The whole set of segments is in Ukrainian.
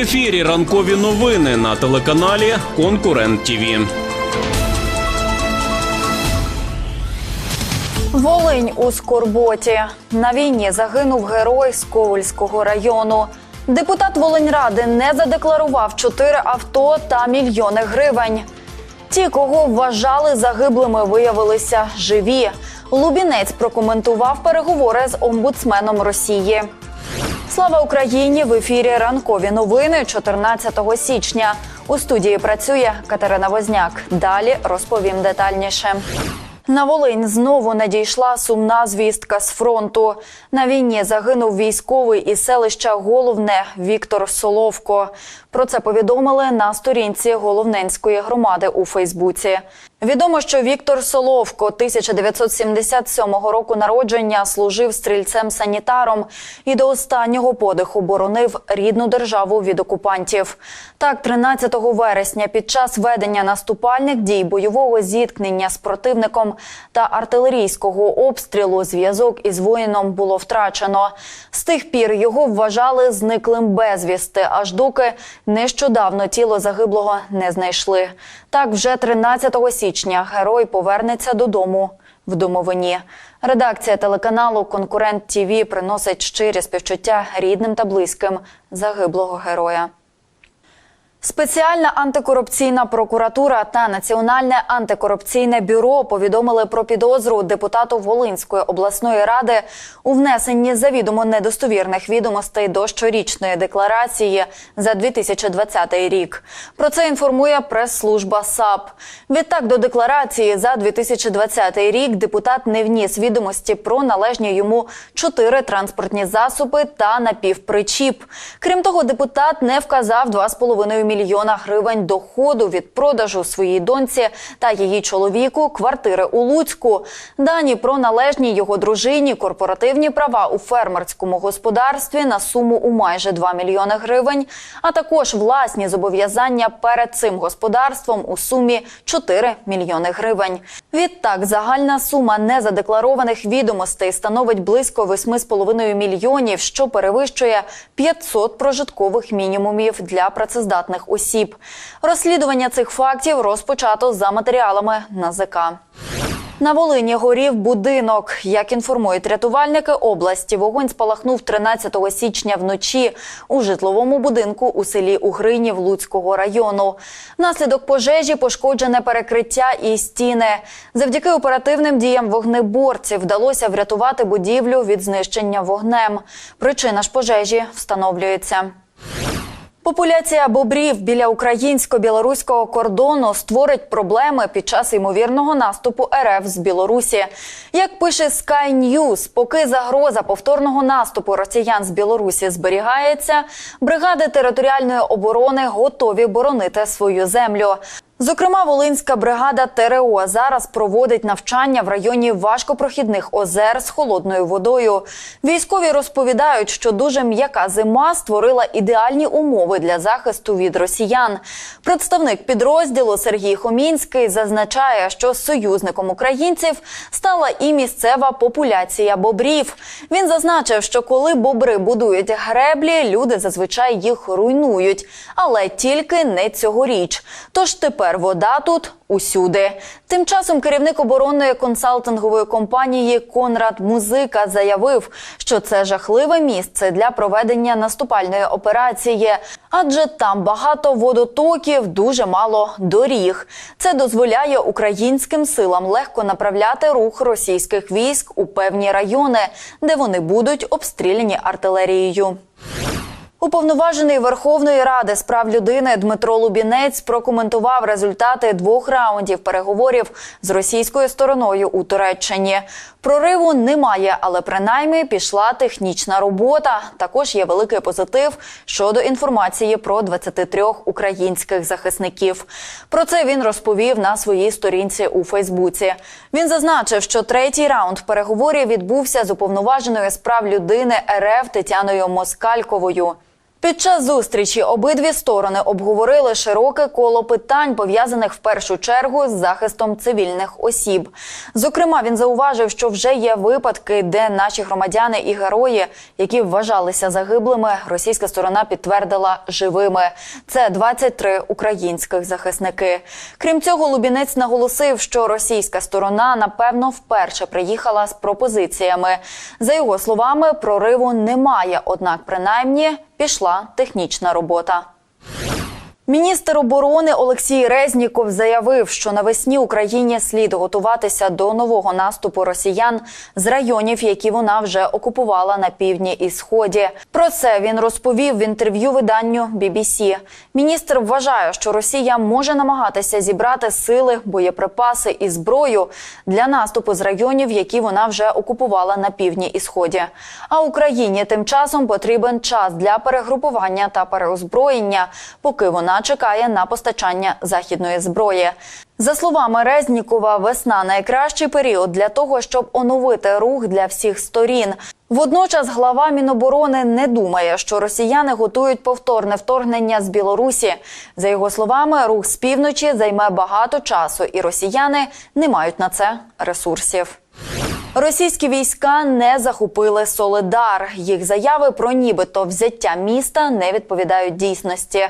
ефірі ранкові новини на телеканалі Конкурент ТІВІ. Волинь у Скорботі. На війні загинув герой з Ковальського району. Депутат Волиньради не задекларував чотири авто та мільйони гривень. Ті, кого вважали загиблими, виявилися живі. Лубінець прокоментував переговори з омбудсменом Росії. Слава Україні! В ефірі ранкові новини 14 січня. У студії працює Катерина Возняк. Далі розповім детальніше. На Волинь знову надійшла сумна звістка з фронту. На війні загинув військовий із селища Головне Віктор Соловко. Про це повідомили на сторінці Головненської громади у Фейсбуці. Відомо, що Віктор Соловко 1977 року народження служив стрільцем-санітаром і до останнього подиху боронив рідну державу від окупантів. Так, 13 вересня під час ведення наступальних дій бойового зіткнення з противником та артилерійського обстрілу зв'язок із воїном було втрачено. З тих пір його вважали зниклим безвісти, аж доки нещодавно тіло загиблого не знайшли. Так, вже 13 січня герой повернеться додому в домовині. Редакція телеканалу Конкурент ТІВІ приносить щирі співчуття рідним та близьким загиблого героя. Спеціальна антикорупційна прокуратура та Національне антикорупційне бюро повідомили про підозру депутату Волинської обласної ради у внесенні завідомо недостовірних відомостей до щорічної декларації за 2020 рік. Про це інформує прес-служба САП. Відтак до декларації за 2020 рік депутат не вніс відомості про належні йому чотири транспортні засоби та напівпричіп. Крім того, депутат не вказав 2,5 мільйона гривень доходу від продажу своїй доньці та її чоловіку квартири у Луцьку. Дані про належні його дружині корпоративні права у фермерському господарстві на суму у майже 2 мільйони гривень, а також власні зобов'язання перед цим господарством у сумі 4 мільйони гривень. Відтак загальна сума незадекларованих відомостей становить близько 8,5 мільйонів, що перевищує 500 прожиткових мінімумів для працездатних осіб. Розслідування цих фактів розпочато за матеріалами НАЗК. На Волині горів будинок. Як інформують рятувальники області, вогонь спалахнув 13 січня вночі у житловому будинку у селі Угринів Луцького району. Внаслідок пожежі пошкоджене перекриття і стіни. Завдяки оперативним діям вогнеборців вдалося врятувати будівлю від знищення вогнем. Причина ж пожежі встановлюється. Популяція бобрів біля українсько-білоруського кордону створить проблеми під час ймовірного наступу РФ з Білорусі. Як пише Sky News, поки загроза повторного наступу росіян з Білорусі зберігається, бригади територіальної оборони готові боронити свою землю. Зокрема, Волинська бригада ТРО зараз проводить навчання в районі важкопрохідних озер з холодною водою. Військові розповідають, що дуже м'яка зима створила ідеальні умови для захисту від росіян. Представник підрозділу Сергій Хомінський зазначає, що союзником українців стала і місцева популяція бобрів. Він зазначив, що коли бобри будують греблі, люди зазвичай їх руйнують, але тільки не цьогоріч. Тож тепер вода тут усюди. Тим часом керівник оборонної консалтингової компанії Конрад Музика заявив, що це жахливе місце для проведення наступальної операції, адже там багато водотоків, дуже мало доріг. Це дозволяє українським силам легко направляти рух російських військ у певні райони, де вони будуть обстріляні артилерією. Уповноважений Верховної Ради з прав людини Дмитро Лубінець прокоментував результати двох раундів переговорів з російською стороною у Туреччині. Прориву немає, але принаймні пішла технічна робота. Також є великий позитив щодо інформації про 23 українських захисників. Про це він розповів на своїй сторінці у Фейсбуці. Він зазначив, що третій раунд переговорів відбувся з уповноваженою з прав людини РФ Тетяною Москальковою. Під час зустрічі обидві сторони обговорили широке коло питань, пов'язаних в першу чергу з захистом цивільних осіб. Зокрема, він зауважив, що вже є випадки, де наші громадяни і герої, які вважалися загиблими, російська сторона підтвердила живими. Це 23 українських захисники. Крім цього, Лубінець наголосив, що російська сторона напевно вперше приїхала з пропозиціями. За його словами, прориву немає однак, принаймні пішла технічна робота. Міністр оборони Олексій Резніков заявив, що навесні Україні слід готуватися до нового наступу росіян з районів, які вона вже окупувала на півдні і сході. Про це він розповів в інтерв'ю виданню BBC. Міністр вважає, що Росія може намагатися зібрати сили, боєприпаси і зброю для наступу з районів, які вона вже окупувала на півдні і сході. А Україні тим часом потрібен час для перегрупування та переозброєння, поки вона чекає на постачання західної зброї. За словами Резнікова, весна найкращий період для того, щоб оновити рух для всіх сторін. Водночас глава Міноборони не думає, що росіяни готують повторне вторгнення з Білорусі. За його словами, рух з півночі займе багато часу, і росіяни не мають на це ресурсів. Російські війська не захопили Солидар. Їх заяви про нібито взяття міста не відповідають дійсності.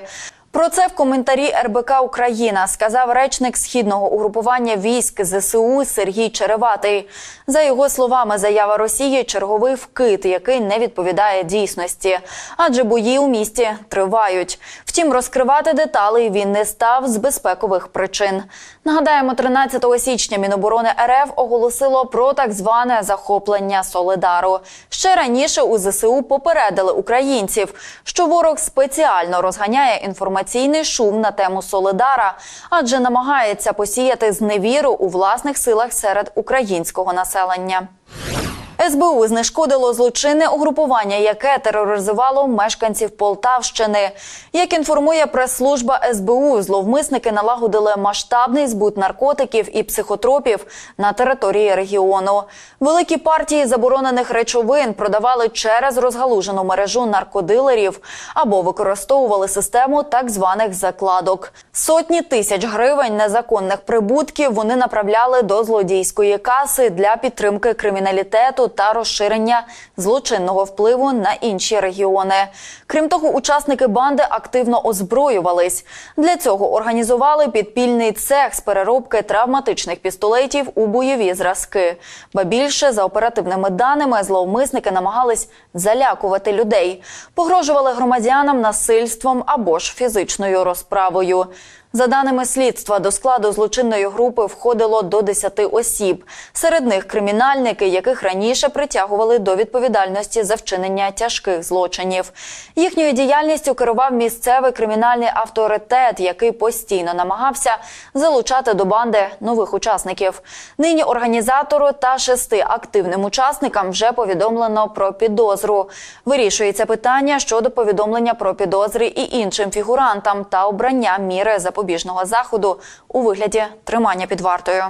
Про це в коментарі РБК Україна сказав речник східного угрупування військ ЗСУ Сергій Череватий. За його словами, заява Росії черговий вкид, який не відповідає дійсності, адже бої у місті тривають. Втім, розкривати деталі він не став з безпекових причин. Нагадаємо, 13 січня Міноборони РФ оголосило про так зване захоплення Солидару. Ще раніше у ЗСУ попередили українців, що ворог спеціально розганяє інформаційний шум на тему Солидара, адже намагається посіяти зневіру у власних силах серед українського населення. СБУ знешкодило злочинне угрупування, яке тероризувало мешканців Полтавщини. Як інформує прес-служба СБУ, зловмисники налагодили масштабний збут наркотиків і психотропів на території регіону. Великі партії заборонених речовин продавали через розгалужену мережу наркодилерів або використовували систему так званих закладок. Сотні тисяч гривень незаконних прибутків вони направляли до злодійської каси для підтримки криміналітету та розширення злочинного впливу на інші регіони. Крім того, учасники банди активно озброювались. Для цього організували підпільний цех з переробки травматичних пістолетів у бойові зразки. Ба більше за оперативними даними зловмисники намагались залякувати людей, погрожували громадянам насильством або ж фізичною розправою. За даними слідства, до складу злочинної групи входило до 10 осіб. Серед них кримінальники, яких раніше притягували до відповідальності за вчинення тяжких злочинів. Їхньою діяльністю керував місцевий кримінальний авторитет, який постійно намагався залучати до банди нових учасників. Нині організатору та шести активним учасникам вже повідомлено про підозру. Вирішується питання щодо повідомлення про підозри і іншим фігурантам та обрання міри запобіжного заходу у вигляді тримання під вартою.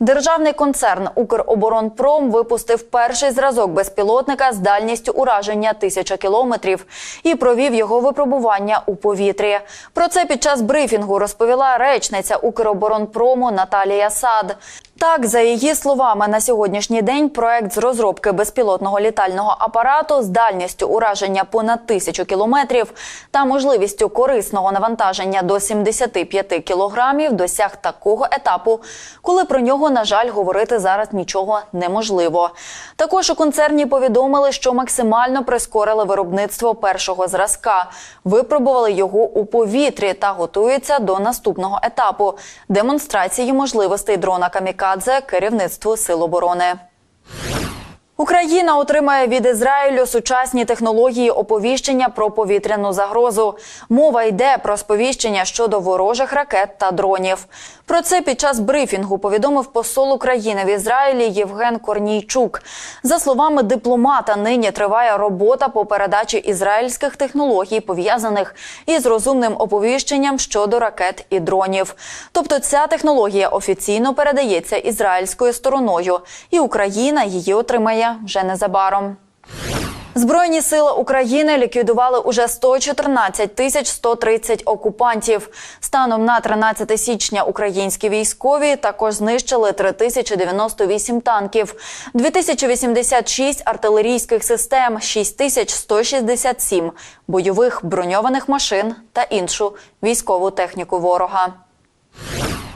Державний концерн Укроборонпром випустив перший зразок безпілотника з дальністю ураження тисяча кілометрів і провів його випробування у повітрі. Про це під час брифінгу розповіла речниця Укроборонпрому Наталія Сад. Так, за її словами, на сьогоднішній день проект з розробки безпілотного літального апарату з дальністю ураження понад тисячу кілометрів та можливістю корисного навантаження до 75 кілограмів досяг такого етапу, коли про нього, на жаль, говорити зараз нічого неможливо. Також у концерні повідомили, що максимально прискорили виробництво першого зразка, випробували його у повітрі та готуються до наступного етапу демонстрації можливостей дрона Камікадзе керівництву Сил оборони. Україна отримає від Ізраїлю сучасні технології оповіщення про повітряну загрозу. Мова йде про сповіщення щодо ворожих ракет та дронів. Про це під час брифінгу повідомив посол України в Ізраїлі Євген Корнійчук. За словами дипломата, нині триває робота по передачі ізраїльських технологій, пов'язаних із розумним оповіщенням щодо ракет і дронів. Тобто, ця технологія офіційно передається ізраїльською стороною, і Україна її отримає вже незабаром. Збройні сили України ліквідували уже 114 тисяч 130 окупантів. Станом на 13 січня українські військові також знищили 3098 танків, 2086 артилерійських систем, 6167 бойових броньованих машин та іншу військову техніку ворога.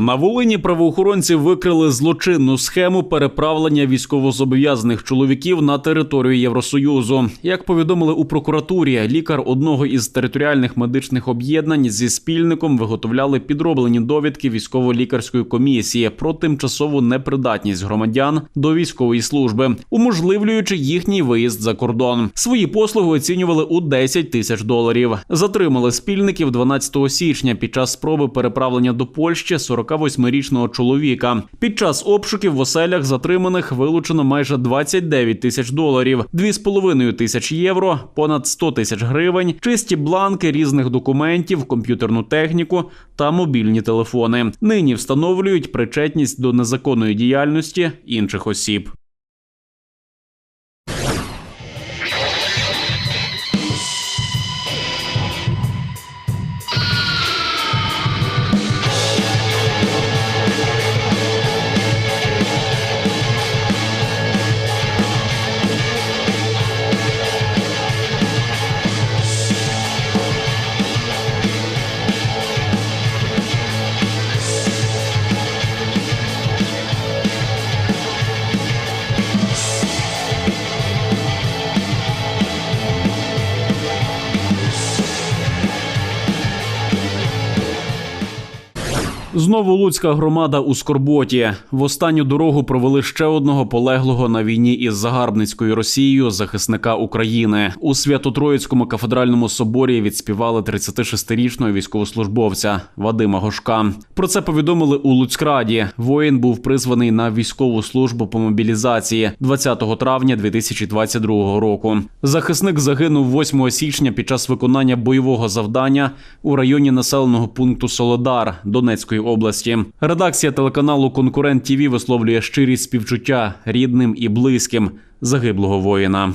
На Волині правоохоронці викрили злочинну схему переправлення військовозобов'язаних чоловіків на територію Євросоюзу. Як повідомили у прокуратурі, лікар одного із територіальних медичних об'єднань зі спільником виготовляли підроблені довідки військово-лікарської комісії про тимчасову непридатність громадян до військової служби, уможливлюючи їхній виїзд за кордон. Свої послуги оцінювали у 10 тисяч доларів. Затримали спільників 12 січня під час спроби переправлення до Польщі 48-річного чоловіка. Під час обшуків в оселях затриманих вилучено майже 29 тисяч доларів, 2,5 тисяч євро, понад 100 тисяч гривень, чисті бланки різних документів, комп'ютерну техніку та мобільні телефони. Нині встановлюють причетність до незаконної діяльності інших осіб. Знову луцька громада у Скорботі. В останню дорогу провели ще одного полеглого на війні із загарбницькою Росією захисника України. У Свято-Троїцькому кафедральному соборі відспівали 36-річного військовослужбовця Вадима Гошка. Про це повідомили у Луцькраді. Воїн був призваний на військову службу по мобілізації 20 травня 2022 року. Захисник загинув 8 січня під час виконання бойового завдання у районі населеного пункту Солодар Донецької області. Редакція телеканалу Конкурент ТІВІ висловлює щирі співчуття рідним і близьким загиблого воїна.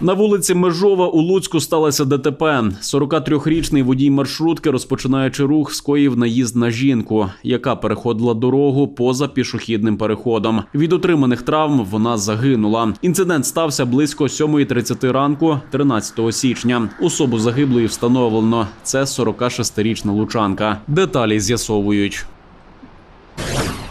На вулиці Межова у Луцьку сталося ДТП. 43-річний водій маршрутки, розпочинаючи рух, скоїв наїзд на жінку, яка переходила дорогу поза пішохідним переходом. Від отриманих травм вона загинула. Інцидент стався близько 7.30 ранку, 13 січня. Особу загиблої встановлено. Це 46-річна лучанка. Деталі з'ясовують.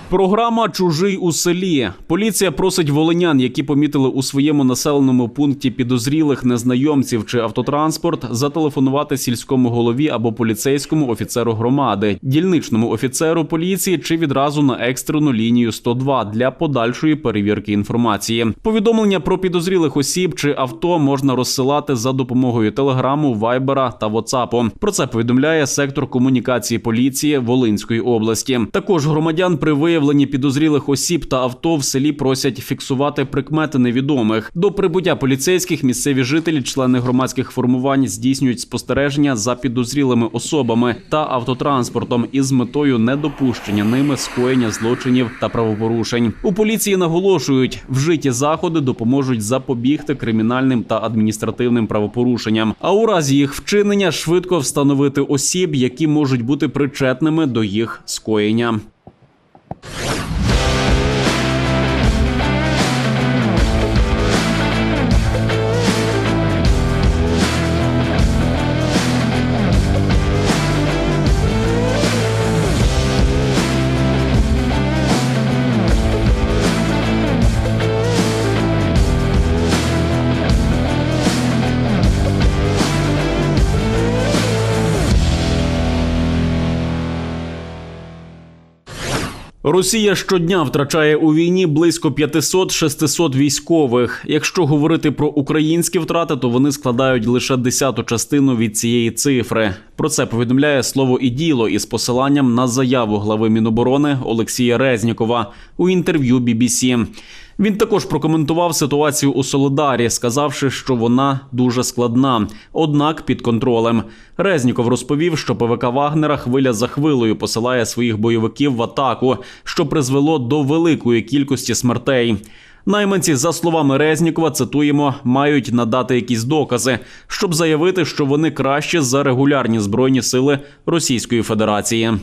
Програма Чужий у селі. Поліція просить волинян, які помітили у своєму населеному пункті підозрілих незнайомців чи автотранспорт, зателефонувати сільському голові або поліцейському офіцеру громади, дільничному офіцеру поліції чи відразу на екстрену лінію 102 для подальшої перевірки інформації. Повідомлення про підозрілих осіб чи авто можна розсилати за допомогою телеграму, вайбера та ватсапу. Про це повідомляє сектор комунікації поліції Волинської області. Також громадян при виявленні підозрілих осіб та авто в селі просять фіксувати прикмети невідомих. До прибуття поліцейських місцеві жителі, члени громадських формувань здійснюють спостереження за підозрілими особами та автотранспортом із метою недопущення ними скоєння злочинів та правопорушень. У поліції наголошують, вжиті заходи допоможуть запобігти кримінальним та адміністративним правопорушенням. А у разі їх вчинення швидко встановити осіб, які можуть бути причетними до їх скоєння. you Росія щодня втрачає у війні близько 500-600 військових. Якщо говорити про українські втрати, то вони складають лише десяту частину від цієї цифри. Про це повідомляє слово і діло із посиланням на заяву глави Міноборони Олексія Резнікова у інтерв'ю BBC. Він також прокоментував ситуацію у Солодарі, сказавши, що вона дуже складна, однак під контролем. Резніков розповів, що ПВК Вагнера хвиля за хвилею посилає своїх бойовиків в атаку, що призвело до великої кількості смертей. Найманці, за словами Резнікова, цитуємо, мають надати якісь докази, щоб заявити, що вони кращі за регулярні збройні сили Російської Федерації.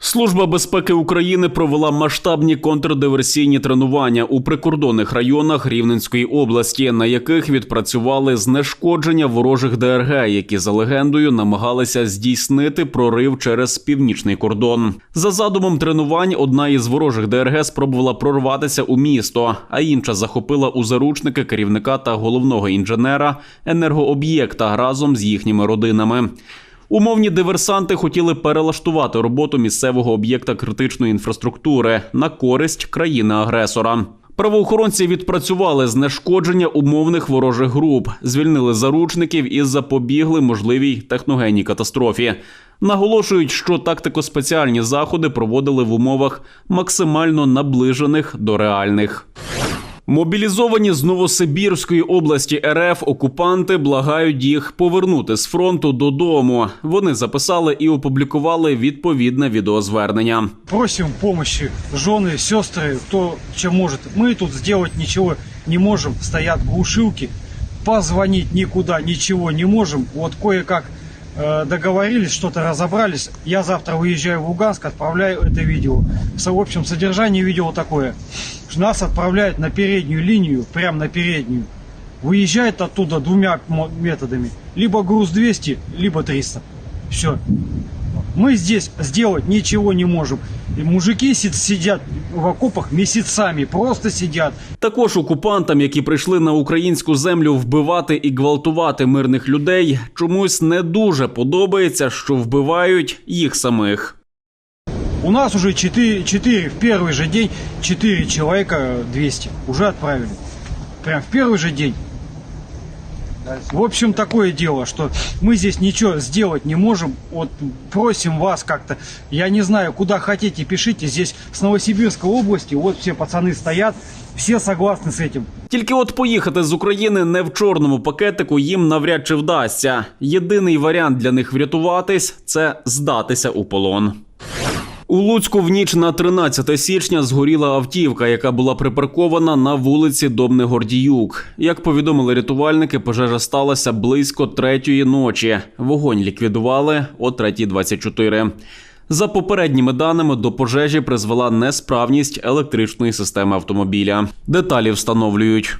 Служба безпеки України провела масштабні контрдиверсійні тренування у прикордонних районах Рівненської області, на яких відпрацювали знешкодження ворожих ДРГ, які за легендою намагалися здійснити прорив через північний кордон. За задумом тренувань, одна із ворожих ДРГ спробувала прорватися у місто, а інша захопила у заручники керівника та головного інженера енергооб'єкта разом з їхніми родинами. Умовні диверсанти хотіли перелаштувати роботу місцевого об'єкта критичної інфраструктури на користь країни-агресора. Правоохоронці відпрацювали знешкодження умовних ворожих груп, звільнили заручників і запобігли можливій техногенній катастрофі. Наголошують, що тактико-спеціальні заходи проводили в умовах максимально наближених до реальних. Мобілізовані з Новосибірської області РФ окупанти благають їх повернути з фронту додому. Вони записали і опублікували відповідне відеозвернення. Просим помощи жены, сестры, кто чем может. Мы тут сделать ничего не можем. Стоят глушилки. Позвонить никуда ничего не можем. Вот кое-как э, договорились, что-то разобрались. Я завтра уезжаю в Луганск, отправляю это видео. В общем, содержание видео такое. что Нас отправляют на переднюю линию, прям на переднюю. Выезжает оттуда двумя методами. Либо груз 200, либо 300. Все. Мы здесь сделать ничего не можем. И мужики си- сидят в окопах месяцами, просто сидят. Також окупантам, які прийшли на українську землю вбивати і гвалтувати мирних людей, чомусь не дуже подобається, що вбивають їх самих. У нас уже 4, 4 в первый же день 4 человека 200 уже отправили. Прям в первый же день. В общем, такое дело, что мы здесь ничего сделать не можем. Вот просим вас как-то, я не знаю, куда хотите, пишите. Здесь с Новосибирской области, вот все пацаны стоят, все согласны с этим. Тільки от поїхати з України не в чорному пакетику їм навряд чи вдасться. Єдиний варіант для них врятуватись це здатися у полон. У Луцьку в ніч на 13 січня згоріла автівка, яка була припаркована на вулиці Добне Гордіюк. Як повідомили рятувальники, пожежа сталася близько третьої ночі. Вогонь ліквідували о 3.24. За попередніми даними, до пожежі призвела несправність електричної системи автомобіля. Деталі встановлюють.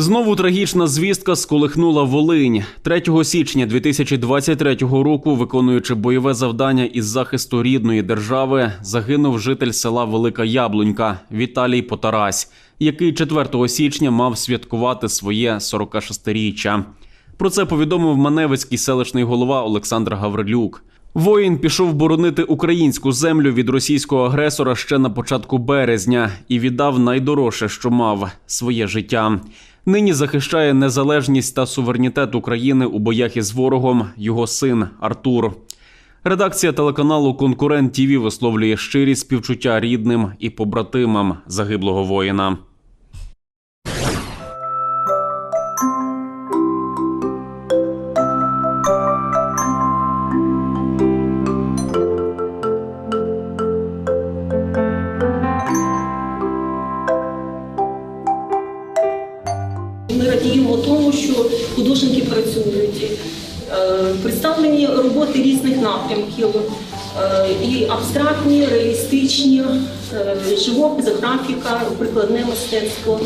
Знову трагічна звістка сколихнула Волинь 3 січня 2023 року, виконуючи бойове завдання із захисту рідної держави, загинув житель села Велика Яблунька Віталій Потарась, який 4 січня мав святкувати своє 46-річчя. Про це повідомив Маневицький селищний голова Олександр Гаврилюк. Воїн пішов боронити українську землю від російського агресора ще на початку березня і віддав найдорожче, що мав своє життя. Нині захищає незалежність та суверенітет України у боях із ворогом його син Артур. Редакція телеканалу Конкурент ТІВІ висловлює щирі співчуття рідним і побратимам загиблого воїна. Художники працюють. Е, Представлені роботи різних напрямків. е, І абстрактні, реалістичні, е, живопис, графіка, прикладне мистецтво.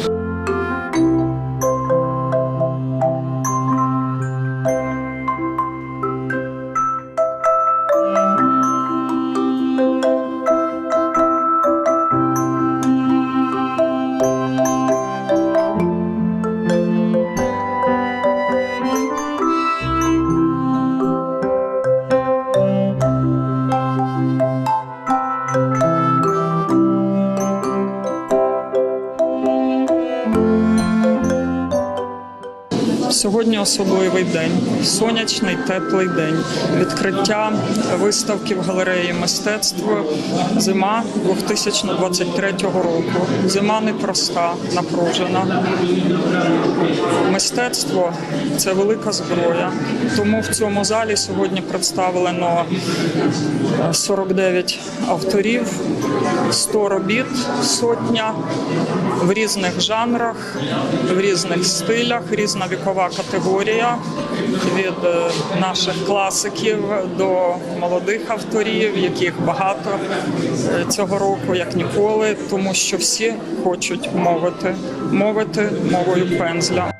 Особливий день, сонячний, теплий день. Відкриття виставки в галереї мистецтва зима 2023 року. Зима непроста, напружена. Мистецтво це велика зброя. Тому в цьому залі сьогодні представлено е, 49 авторів, 100 робіт, сотня в різних жанрах, в різних стилях, різна вікова категорія від е, наших класиків до молодих авторів, яких багато е, цього року, як ніколи, тому що всі хочуть мовити, мовити мовою пензля.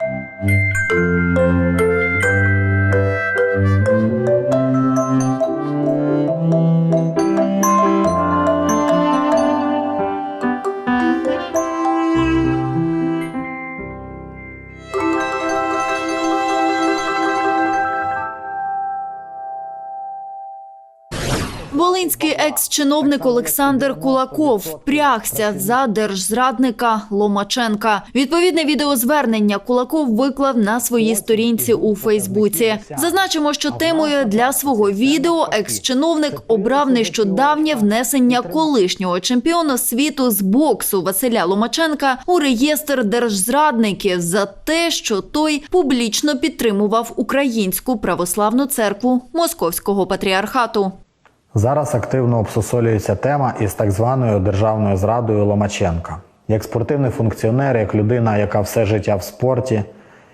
Волинський екс-чиновник Олександр Кулаков впрягся за держзрадника Ломаченка. Відповідне відеозвернення Кулаков виклав на своїй сторінці у Фейсбуці. Зазначимо, що темою для свого відео екс-чиновник обрав нещодавнє внесення колишнього чемпіона світу з боксу Василя Ломаченка у реєстр держзрадників за те, що той публічно підтримував українську православну церкву Московського патріархату. Зараз активно обсусолюється тема із так званою державною зрадою Ломаченка. Як спортивний функціонер, як людина, яка все життя в спорті,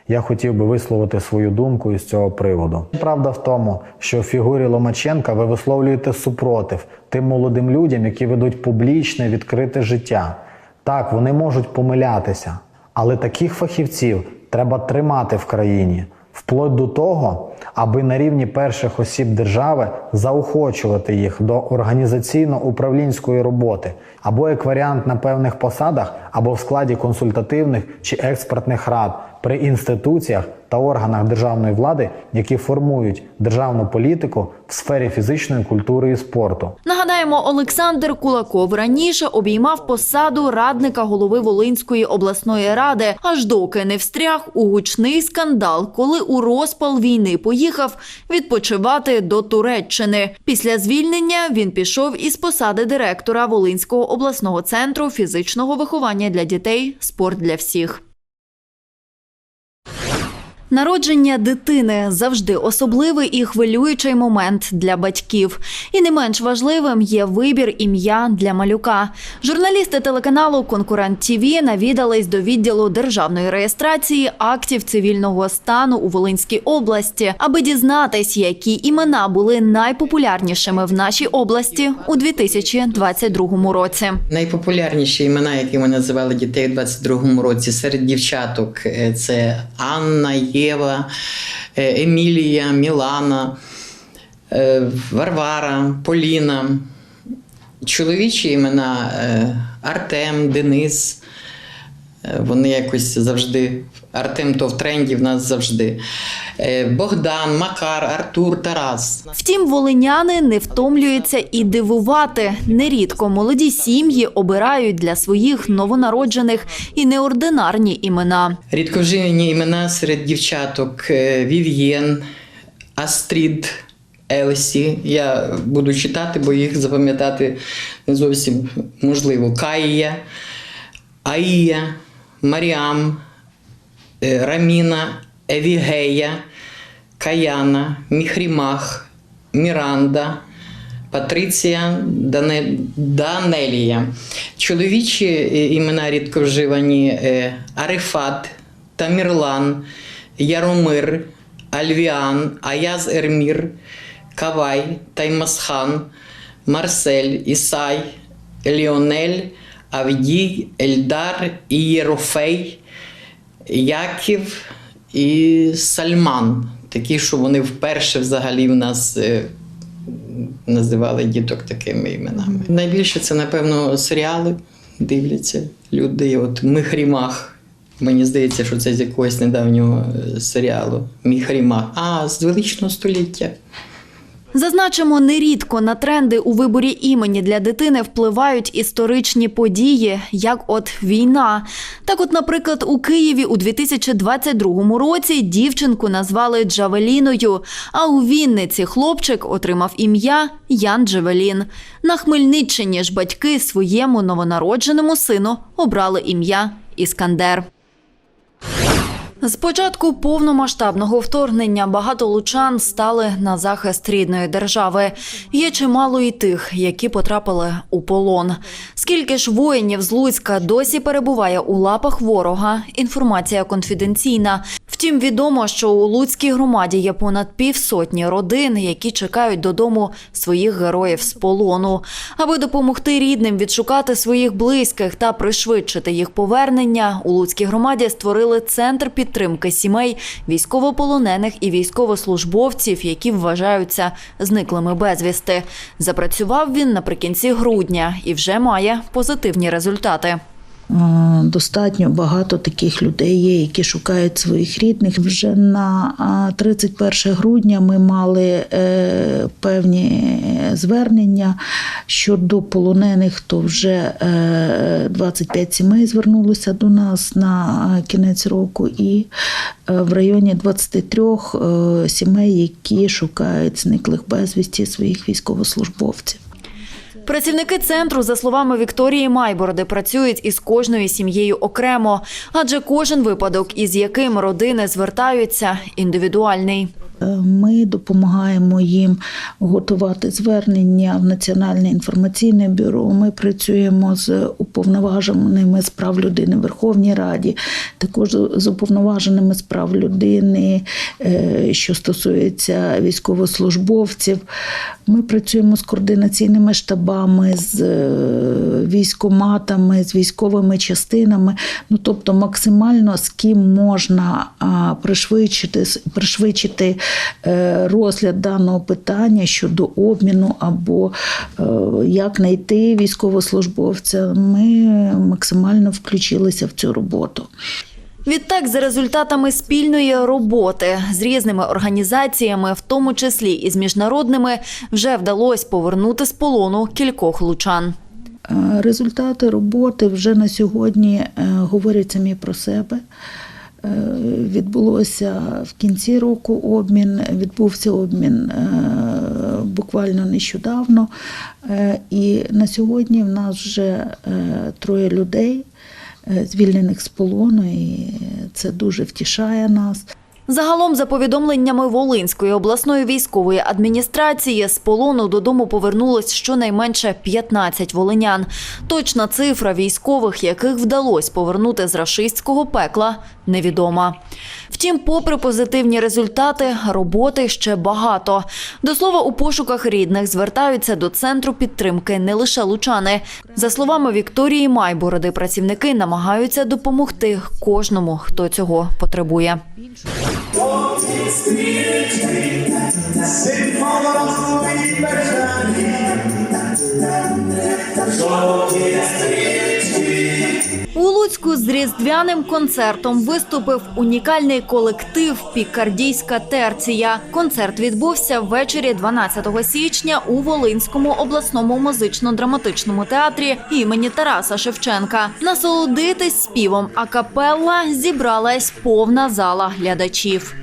я хотів би висловити свою думку із цього приводу. Правда в тому, що в фігурі Ломаченка ви висловлюєте супротив тим молодим людям, які ведуть публічне відкрите життя. Так, вони можуть помилятися, але таких фахівців треба тримати в країні. Вплоть до того, аби на рівні перших осіб держави заохочувати їх до організаційно-управлінської роботи, або як варіант на певних посадах, або в складі консультативних чи експертних рад при інституціях та органах державної влади, які формують державну політику в сфері фізичної культури і спорту. Нагадаємо, Олександр Кулаков раніше обіймав посаду радника голови Волинської обласної ради, аж доки не встряг у гучний скандал, коли у розпал війни поїхав відпочивати до Туреччини. Після звільнення він пішов із посади директора Волинського обласного центру фізичного виховання для дітей Спорт для всіх. Народження дитини завжди особливий і хвилюючий момент для батьків. І не менш важливим є вибір ім'я для малюка. Журналісти телеканалу Конкурент ТІВІ навідались до відділу державної реєстрації актів цивільного стану у Волинській області, аби дізнатись, які імена були найпопулярнішими в нашій області у 2022 році. Найпопулярніші імена, які ми називали дітей у 22-му році серед дівчаток, е, це Анна, Єва, е, Емілія, Мілана, е, Варвара, Поліна. Чоловічі імена е, Артем, Денис. Е, Вони якось завжди. Артем то в тренді в нас завжди. Е, Богдан, Макар, Артур, Тарас. Втім, волиняни не втомлюються і дивувати. Нерідко молоді сім'ї обирають для своїх новонароджених і неординарні імена. Рідковживні імена серед дівчаток е, Вів'єн, Астрід, Елсі. Я буду читати, бо їх запам'ятати не зовсім можливо. Каїя, Аїя, Маріам, Раміна, Евігея, Каяна, Міхрімах, Міранда. Патриція Дане... Данелія. Чоловічі е, імена рідко вживані е, Арифат, Тамірлан, Яромир, Альвіан, Аяз Ермір, Кавай, Таймасхан, Марсель, Ісай, Ліонель, Авдій, Ельдар, Ієрофей, Яків і Сальман. Такі, що вони вперше взагалі в нас е, називали діток такими іменами. Найбільше це, напевно, серіали дивляться люди. От Михрімах. Мені здається, що це з якогось недавнього е, серіалу. Міхрімах. А, з величного століття. Зазначимо, нерідко на тренди у виборі імені для дитини впливають історичні події, як от війна. Так, от, наприклад, у Києві у 2022 році дівчинку назвали Джавеліною, а у Вінниці хлопчик отримав ім'я Ян Джавелін. На Хмельниччині ж батьки своєму новонародженому сину обрали ім'я Іскандер. З початку повномасштабного вторгнення багато лучан стали на захист рідної держави. Є чимало і тих, які потрапили у полон. Скільки ж воїнів з Луцька досі перебуває у лапах ворога? Інформація конфіденційна. Втім, відомо, що у Луцькій громаді є понад півсотні родин, які чекають додому своїх героїв з полону. Аби допомогти рідним відшукати своїх близьких та пришвидшити їх повернення, у Луцькій громаді створили центр підтримки сімей військовополонених і військовослужбовців, які вважаються зниклими безвісти. Запрацював він наприкінці грудня і вже має позитивні результати. Е, Достатньо багато таких людей є, які шукають своїх рідних. Вже на 31 грудня ми мали е, певні звернення щодо полонених, то вже е, 25 сімей звернулося до нас на е, кінець року, і е, в районі 23 е, сімей, які шукають зниклих безвісті своїх військовослужбовців. Працівники центру, за словами Вікторії Майборди, працюють із кожною сім'єю окремо, адже кожен випадок, із яким родини звертаються, індивідуальний. Е, Ми допомагаємо їм готувати звернення в Національне інформаційне бюро. Ми працюємо з уповноваженими з прав людини в Верховній Раді, також з уповноваженими з прав людини, е, що стосується військовослужбовців. Ми працюємо з координаційними штабами, з е, військоматами, з військовими частинами. Ну тобто, максимально з ким можна пришвидшити, пришвидшити розгляд даного питання щодо обміну або е, як знайти військовослужбовця. Ми максимально включилися в цю роботу. Відтак, за результатами спільної роботи з різними організаціями, в тому числі і з міжнародними, вже вдалося повернути з полону кількох лучан. Е, Результати роботи вже на сьогодні е, говорять самі про себе. Е, Відбулося в кінці року обмін, відбувся обмін е, буквально нещодавно. Е, І на сьогодні в нас вже троє людей, звільнених з полону, і це дуже втішає нас. Загалом, за повідомленнями Волинської обласної військової адміністрації, з полону додому повернулось щонайменше 15 волинян. Точна цифра військових, яких вдалося повернути з рашистського пекла, невідома. Втім, попри позитивні результати, роботи ще багато. До слова, у пошуках рідних звертаються до центру підтримки не лише лучани. За словами Вікторії Майбороди, працівники намагаються допомогти кожному, хто цього потребує. У Луцьку з різдвяним концертом виступив унікальний колектив Пікардійська терція. Концерт відбувся ввечері 12 січня у Волинському обласному музично-драматичному театрі імені Тараса Шевченка. Насолодитись співом акапелла зібралась повна зала глядачів.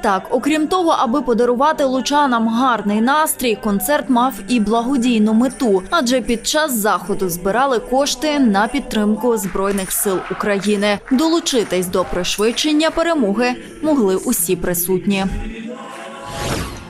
Відтак, окрім того, аби подарувати лучанам гарний настрій, концерт мав і благодійну мету, адже під час заходу збирали кошти на підтримку збройних сил України. Долучитись до пришвидшення перемоги могли усі присутні.